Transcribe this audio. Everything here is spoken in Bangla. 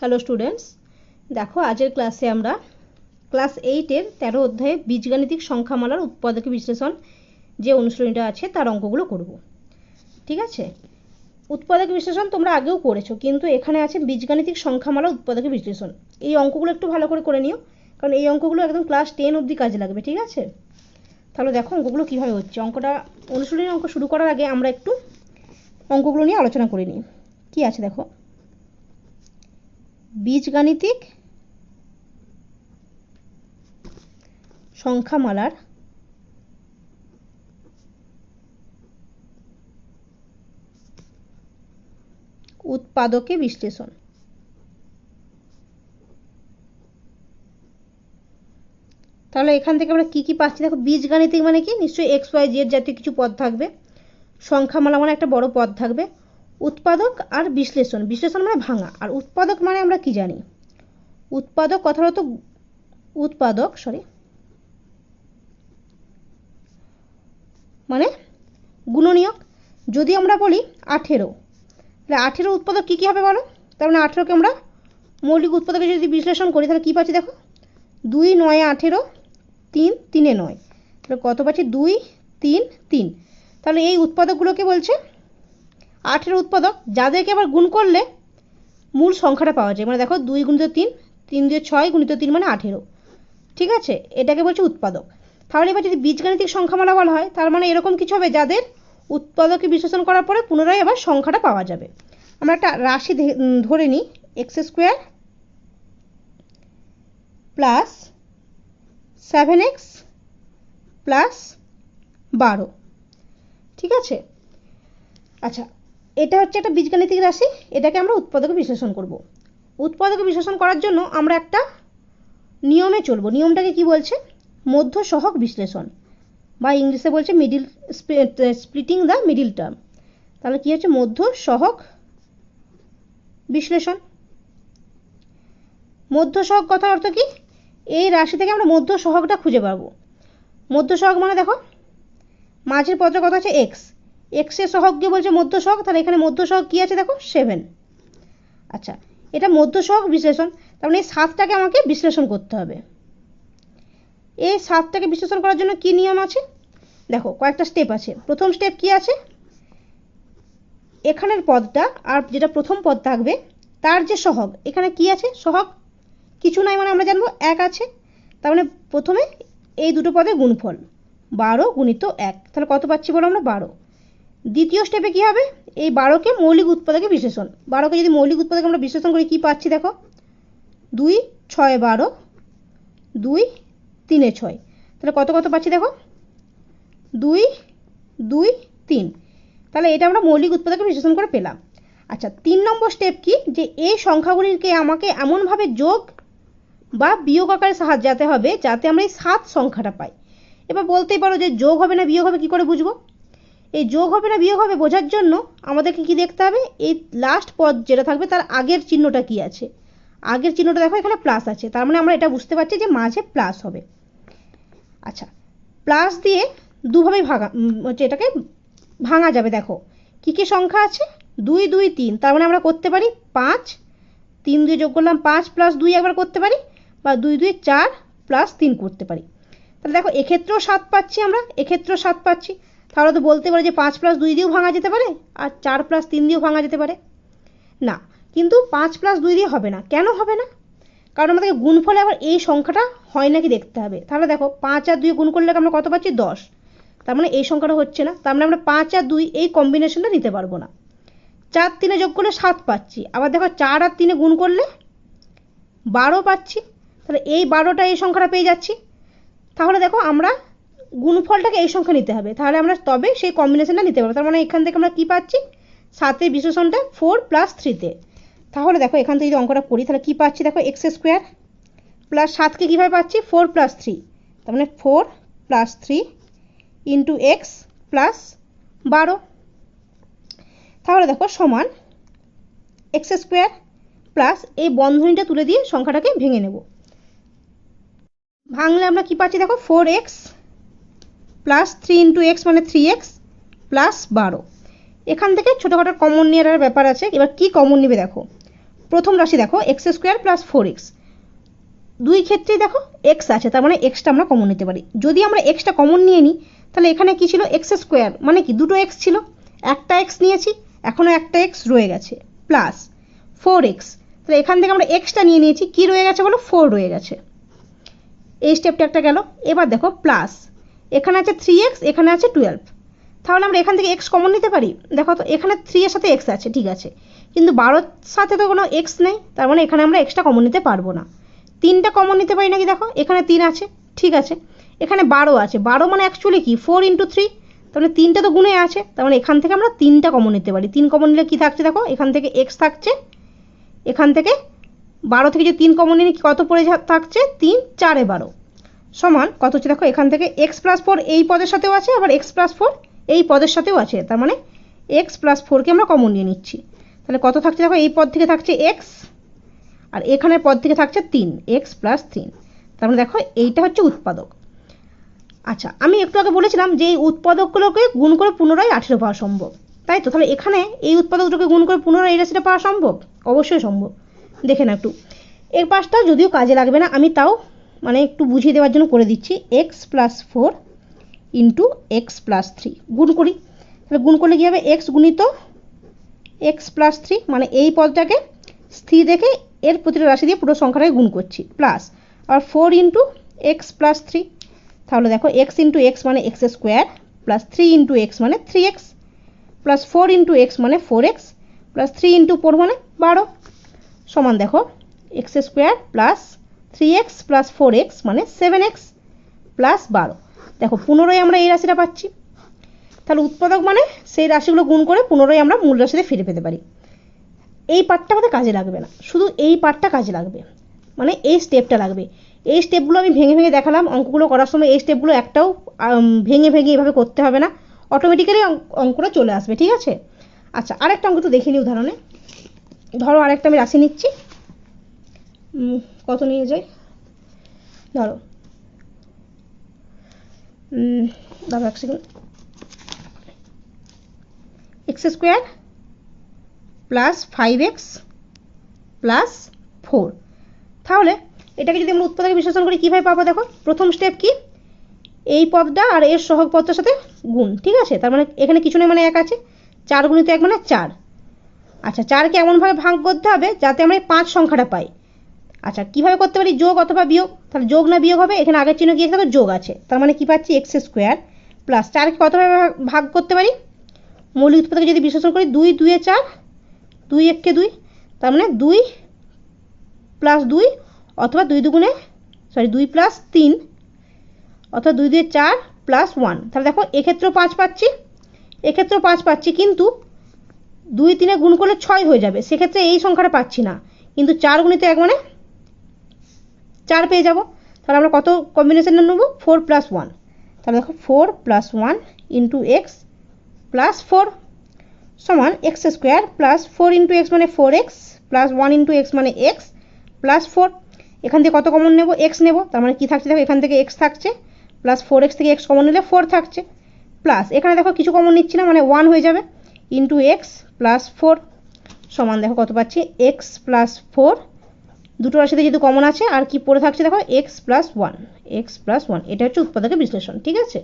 হ্যালো স্টুডেন্টস দেখো আজের ক্লাসে আমরা ক্লাস এইটের তেরো অধ্যায়ে বীজগাণিতিক সংখ্যামালার উৎপাদকী বিশ্লেষণ যে অনুশীলনীটা আছে, তার অঙ্কগুলো করব। ঠিক আছে? উৎপাদক বিশ্লেষণ তোমরা আগেও করেছ, কিন্তু এখানে আছে বীজগাণিতিক সংখ্যামালা উৎপাদকী বিশ্লেষণ। এই অঙ্কগুলো একটু ভালো করে করে নিও, কারণ এই অঙ্কগুলো একদম ক্লাস টেন অবধি কাজে লাগবে, ঠিক আছে? তাহলে দেখো অঙ্কগুলো কীভাবে হচ্ছে। অঙ্কটা অনুশীলনী অঙ্ক শুরু করার আগে আমরা একটু অঙ্কগুলো নিয়ে আলোচনা করে নিই। কী আছে দেখো? বীজগাণিতিক সংখ্যামালার উৎপাদকে বিশ্লেষণ। তাহলে এখান থেকে আমরা কি কি পাচ্ছি? দেখো, বীজগাণিতিক মানে কি? নিশ্চয়ই এক্স ওয়াই জেড জাতীয় কিছু পদ থাকবে। সংখ্যামালা মানে একটা বড় পদ থাকবে। উৎপাদক আর বিশ্লেষণ। বিশ্লেষণ মানে ভাঙা। আর উৎপাদক মানে আমরা কি জানি? উৎপাদক কথাটা তো উৎপাদক সরি মানে গুণনীয়ক। যদি আমরা বলি আঠেরো, তাহলে আঠেরো উৎপাদক কী কী হবে বলো? তার মানে আঠেরোকে আমরা মৌলিক উৎপাদকে যদি বিশ্লেষণ করি, তাহলে কী পাচ্ছি দেখো? দুই, নয়, আঠেরো, তিন, তিনে নয়। তাহলে কত পাচ্ছি? দুই, তিন তিন। তাহলে এই উৎপাদকগুলোকে বলছে আঠেরো উৎপাদক, যাদেরকে আবার গুণ করলে মূল সংখ্যাটা পাওয়া যায়। মানে দেখো, দুই গুণিত তিন তিন দিয়ে ছয় গুণিত তিন মানে আঠেরো। ঠিক আছে? এটাকে বলছে উৎপাদক। তাহলে এবার যদি বীজগাণিতিক সংখ্যামালা বলা হয়, তার মানে এরকম কিছু হবে যাদের উৎপাদকে বিশ্লেষণ করার পরে পুনরায় আবার সংখ্যাটা পাওয়া যাবে। আমরা একটা রাশি ধরে নিই। X square plus seven x plus বারো। ঠিক আছে? আচ্ছা এটা হচ্ছে একটা বীজগাণিতিক রাশি, এটাকে আমরা উৎপাদকে বিশ্লেষণ করব। উৎপাদকে বিশ্লেষণ করার জন্য আমরা একটা নিয়মে চলবো। নিয়মটাকে কি বলছে? মধ্য সহক বিশ্লেষণ। বা ইংলিশে বলছে middle splitting the middle term তাহলে কি হচ্ছে? মধ্য সহক বিশ্লেষণ। মধ্য সহক কথার অর্থ কি? এই রাশি থেকে আমরা মধ্য সহকটা খুঁজে পাবো। মধ্য সহক মানে দেখো, মাঝের পদটা কথা আছে এক্স এক্সের সহককে বলছে মধ্য সহক তাহলে এখানে মধ্য সহক কী আছে দেখো? সেভেন আচ্ছা এটা মধ্য সহক বিশ্লেষণ, তার মানে এই সাতটাকে আমাকে বিশ্লেষণ করতে হবে। এই সাতটাকে বিশ্লেষণ করার জন্য কি নিয়ম আছে? দেখো, কয়েকটা স্টেপ আছে। প্রথম স্টেপ কি আছে? এখানের পদটা আর যেটা প্রথম পদ থাকবে, তার যে সহগ, এখানে কি আছে? সহগ? কিছু নাই মানে আমরা জানব, এক আছে। তার মানে প্রথমে এই দুটো পদে গুণফল, বারো গুণিত এক। তাহলে কত পাচ্ছি বলো আমরা? বারো। দ্বিতীয় স্টেপে কি হবে? এই বারোকে মৌলিক উৎপাদকে বিশ্লেষণ। বারোকে যদি মৌলিক উৎপাদকে আমরা বিশ্লেষণ করি, কি পাচ্ছি দেখো? দুই, ছয়, বারো, দুই, তিনে ছয়। তাহলে কত কত পাচ্ছি দেখো? দুই দুই, তিন। তাহলে এটা আমরা মৌলিক উৎপাদকে বিশ্লেষণ করে পেলাম। আচ্ছা তিন নম্বর স্টেপ কি? যে এই সংখ্যাগুলিকে আমাকে এমনভাবে যোগ বা বিয়োগ আকারে সাহায্যাতে হবে, যাতে আমরা এই সাত সংখ্যাটা পাই। এবার বলতেই পারো যে যোগ হবে না বিয়োগ হবে, কি করে বুঝব? এই যোগ হবে না, বিয়োগ হবে বোঝার জন্য আমাদেরকে কি দেখতে হবে? এই লাস্ট পদ যেটা থাকবে তার আগের চিহ্নটা কি আছে? আগের চিহ্নটা দেখো, এখানে প্লাস আছে। তার মানে আমরা এটা বুঝতে পারছি যে মাঝে প্লাস হবে। আচ্ছা প্লাস দিয়ে দুভাবেই ভাগা হচ্ছে এটাকে ভাঙা যাবে, দেখো। কি কি সংখ্যা আছে? দুই দুই, তিন। তার মানে আমরা করতে পারি পাঁচ। তিন দুই যোগ করলাম পাঁচ প্লাস দুই একবার করতে পারি বা দুই দুই, চার প্লাস তিন করতে পারি। তাহলে দেখো, এক্ষেত্রেও সাত পাচ্ছি আমরা, এক্ষেত্রেও সাত পাচ্ছি। তাহলে তো বলতে পারি যে পাঁচ প্লাস দুই দিয়েও ভাঙা যেতে পারে আর চার প্লাস তিন দিয়েও ভাঙা যেতে পারে। না, কিন্তু পাঁচ প্লাস দুই দিয়ে হবে না। কেন হবে না? কারণ আমাদেরকে গুণফলে আবার এই সংখ্যাটা হয় নাকি দেখতে হবে। তাহলে দেখো, পাঁচ আর দুই গুণ করলে আমরা কত পাচ্ছি? দশ। তার মানে এই সংখ্যাটা হচ্ছে না। তার মানে আমরা পাঁচ আর দুই এই কম্বিনেশনটা নিতে পারব না। চার তিনে যোগ করলে সাত পাচ্ছি। আবার দেখো, চার আর তিনে গুণ করলে বারো পাচ্ছি। তাহলে এই বারোটা এই সংখ্যাটা পেয়ে যাচ্ছি। তাহলে দেখো, আমরা গুণফলটাকে এই সংখ্যা নিতে হবে। তাহলে আমরা তবে সেই কম্বিনেশনটা নিতে পারব। তার মানে এখান থেকে আমরা কী পাচ্ছি? সাতের বিশ্লেষণটা ফোর প্লাস থ্রিতে তাহলে দেখো, এখান থেকে যদি অঙ্কটা করি, তাহলে কী পাচ্ছি? দেখো এক্স স্কোয়ার প্লাস সাতকে কীভাবে পাচ্ছি? ফোর প্লাস থ্রি তার মানে four plus three into x plus বারো। তাহলে দেখো, সমান এক্স স্কোয়ার প্লাস এই বন্ধনীটা তুলে দিয়ে সংখ্যাটাকে ভেঙে নেব। ভাঙলে আমরা কি পাচ্ছি? দেখো four x plus three into x মানে থ্রি এক্স প্লাস বারো এখান থেকে ছোটোখাটো কমন নেওয়ার ব্যাপার আছে। এবার কি কমন নেবে দেখো? প্রথম রাশি দেখো x square plus four x দুই ক্ষেত্রেই দেখো এক্স আছে, তার মানে এক্সটা আমরা কমন নিতে পারি। যদি আমরা এক্সটা কমন নিয়ে নিই তাহলে এখানে কি ছিল? এক্স স্কোয়ার মানে কি? দুটো এক্স ছিল। একটা এক্স নিয়েছি এখনও একটা এক্স রয়ে গেছে প্লাস ফোর এক্স তাহলে এখান থেকে আমরা এক্সটা নিয়ে নিয়েছি, কি রয়ে গেছে বলো? ফোর রয়ে গেছে। এই স্টেপটা একটা গেল। এবার দেখো প্লাস এখানে আছে থ্রি এক্স এখানে আছে টুয়েলভ তাহলে আমরা এখান থেকে এক্স কমন নিতে পারি? দেখো তো, এখানে থ্রি এর সাথে এক্স আছে, ঠিক আছে। কিন্তু বারোর সাথে তো কোনো এক্স নেই, তার মানে এখানে আমরা এক্সটা কমন নিতে পারব না। তিনটা কমন নিতে পারি নাকি দেখো? এখানে তিন আছে, ঠিক আছে। এখানে বারো আছে। বারো মানে অ্যাকচুয়ালি কি? ফোর ইন্টু থ্রি তার মানে তিনটা তো গুণে আছে। তার মানে এখান থেকে আমরা তিনটা কমন নিতে পারি। তিন কমন নিলে কী থাকছে দেখো? এখান থেকে এক্স থাকছে, এখান থেকে বারো থেকে যে তিন কমন নিলে কত পড়ে থাকছে? তিন, চারে বারো। সমান কত হচ্ছে? দেখো, এখান থেকে এক্স প্লাস ফোর এই পদের সাথেও আছে, আবার এক্স প্লাস ফোর এই পদের সাথেও আছে। তার মানে এক্স প্লাস ফোরকে আমরা কমন নিয়ে নিচ্ছি। তাহলে কত থাকছে? দেখো, এই পদ থেকে থাকছে এক্স আর এখানের পদ থেকে থাকছে তিন এক্স প্লাস তিন। তার মানে দেখো, এইটা হচ্ছে উৎপাদক। আচ্ছা আমি একটু আগে বলেছিলাম যে এই উৎপাদকগুলোকে গুণ করে পুনরায় আঠেরো পাওয়া সম্ভব। তাই তো? তাহলে এখানে এই উৎপাদকগুলোকে গুণ করে পুনরায় এই রাশিটা পাওয়া সম্ভব? অবশ্যই সম্ভব। দেখে না একটু। এর পাশটা যদিও কাজে লাগবে না, আমি তাও মানে একটু বুঝিয়ে দেওয়ার জন্য করে দিচ্ছি। X plus four into x plus three গুণ করি। তাহলে গুণ করলে কী হবে? এক্স গুণিত এক্স প্লাস থ্রি মানে এই পদটাকে স্থির রেখে এর প্রতিটা রাশি দিয়ে পুরো সংখ্যাটাকে গুণ করছি। প্লাস আর four into x plus three তাহলে দেখো এক্স ইন্টু এক্স মানে x square plus three into x মানে three x plus four into x মানে four x plus three into four মানে বারো। সমান দেখো x square plus three x plus four x মানে সেভেন এক্স প্লাস বারো দেখো পুনরায় আমরা এই রাশিটা পাচ্ছি। তাহলে উৎপাদক মানে সেই রাশিগুলো গুণ করে পুনরায় আমরা মূল রাশিতে ফিরে পেতে পারি। এই পার্টটা আমাদের কাজে লাগবে না। শুধু এই পার্টটা কাজে লাগবে। মানে এই স্টেপটা লাগবে। এই স্টেপগুলো আমি ভেঙে ভেঙে দেখালাম। অঙ্কগুলো করার সময় এই স্টেপগুলো একটাও ভেঙে ভেঙে এভাবে করতে হবে না। অটোমেটিক্যালি অঙ্কটা চলে আসবে, ঠিক আছে? আচ্ছা আরেকটা অঙ্ক তো দেখিনি উদাহরণে। ধরো আরেকটা আমি রাশি নিচ্ছি। কত নিয়ে যাই? ধরো। দাঁড়াও এক second x square plus five x plus four তাহলে এটাকে যদি আমরা উৎপাদকে বিশ্লেষণ করি, কীভাবে পাবো দেখো? প্রথম স্টেপ কি? এই পদটা আর এর সহগ পদটার সাথে গুণ, ঠিক আছে? তার মানে এখানে কিছু নেই মানে এক আছে। চার গুণিত এক মানে চার। আচ্ছা চারকে এমনভাবে ভাগ করতে হবে যাতে আমরা এই পাঁচ সংখ্যাটা পাই। আচ্ছা কীভাবে করতে পারি? যোগ অথবা বিয়োগ? তাহলে যোগ না বিয়োগ হবে, এখানে আগের চিহ্ন গিয়ে থাকবে যোগ আছে। তার মানে কি পাচ্ছি? এক্স স্কোয়ার প্লাস চারকে কতভাবে ভাগ- করতে পারি? মৌলিক উৎপাদকে যদি বিশ্লেষণ করি, দুই দুয়ে চার, দুই এককে দুই, তার মানে দুই প্লাস দুই অথবা দুই দুগুণে সরি দুই প্লাস তিন অথবা দুই দুয়ে চার প্লাস ওয়ান তাহলে দেখো, এক্ষেত্রেও পাঁচ পাচ্ছি, এক্ষেত্রেও পাঁচ পাচ্ছি, কিন্তু দুই তিনে গুণ করলে ছয় হয়ে যাবে। সেক্ষেত্রে এই সংখ্যাটা পাচ্ছি না। কিন্তু চার গুণিত এক মানে চার পেয়ে যাব। তাহলে আমরা কত কম্বিনেশন নেব? ফোর প্লাস ওয়ান তাহলে দেখো four plus one into x plus four সমান x square plus four into x মানে four x plus one into x মানে এক্স প্লাস ফোর এখান থেকে কত কমন নেব? এক্স নেব। তার মানে কী থাকছে? দেখো এখান থেকে এক্স থাকছে প্লাস ফোর এক্স থেকে এক্স কমন নিলে ফোর থাকছে। প্লাস এখানে দেখো কিছু কমন নিচ্ছি না মানে ওয়ান হয়ে যাবে। ইন্টু এক্স প্লাস ফোর সমান দেখো কত পাচ্ছি? এক্স প্লাস ফোর দুটো রাশিতে যেহেতু কমন আছে, আর কি পড়ে থাকছে দেখো x plus one x plus one এটা হচ্ছে উৎপাদকের বিশ্লেষণ, ঠিক আছে?